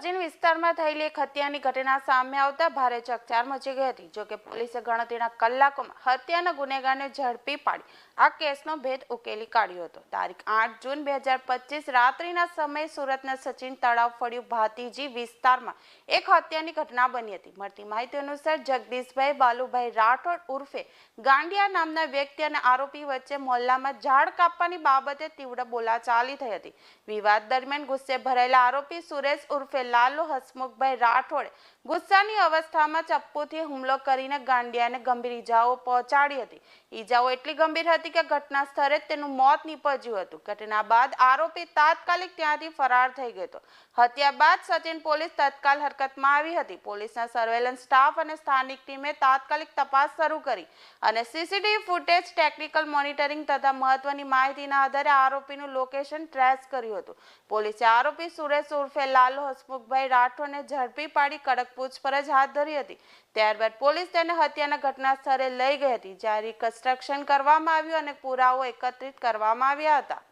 વિસ્તારમાં થયેલી એક હત્યાની ઘટના સામે આવતા ભારે ચકચાર મચી ગઈ હતી, જોકે પોલીસે ગણતરીના કલાકોમાં હત્યાના ગુનેગારને ઝડપી પાડી. આ કેસનો ભેદ ઉકેલી કાઢ્યો હતો. તારીખ આઠ જૂન બે હજાર પચીસ રાત્રિના સમયે સુરતના સચિન તળાવ ફળિયું ભાતીજી વિસ્તારમાં એક હત્યાની ઘટના બની હતી. મળતી માહિતી અનુસાર જગદીશભાઈ બાલુભાઈ રાઠોડ ઉર્ફે ગાંડિયા નામના વ્યક્તિ અને આરોપી વચ્ચે મોહલ્લામાં ઝાડ કાપવાની બાબતે તીવ્ર બોલાચાલી થઈ હતી. વિવાદ દરમિયાન ગુસ્સે ભરાયેલા આરોપી સુરેશ ઉર્ફે લાલુ હસમુખભાઈ રાઠોડે ગુસ્સાની અવસ્થામાં ચપ્પુથી હુમલો કરીને ગાંડિયાને ગંભીર ઈજાઓ પહોંચાડી હતી. ઈજાઓ એટલી ગંભીર હતી કે ઘટના સ્થળે તેનું મોત નીપજ્યું હતું. ઘટના બાદ આરોપી તાત્કાલિક ત્યાંથી ફરાર થઈ ગયો હતો. હત્યા બાદ સચિન પોલીસ તત્કાલ હરકતમાં આવી હતી. પોલીસના સર્વેલન્સ સ્ટાફ અને સ્થાનિક ટીમે તાત્કાલિક તપાસ શરૂ કરી અને સીસીટીવી ફૂટેજ ટેકનિકલ મોનિટરિંગ તથા મહત્વની માહિતીના આધારે આરોપીનું લોકેશન ટ્રેસ કર્યું હતું. પોલીસે આરોપી સુરેશ ઉર્ફે લાલુ હસમુખભાઈ રાઠોડને ઝડપી પાડી કડક પૂછપરછ હાથ ધરી હતી. ત્યારબાદ પોલીસ તેને હત્યાના ઘટના સ્થળે લઈ ગઈ હતી. જ્યાં રિકન્સ્ટ્રક્શન કરવામાં આવ્યું અને પુરાવો એકત્રિત કરવામાં આવ્યા હતા.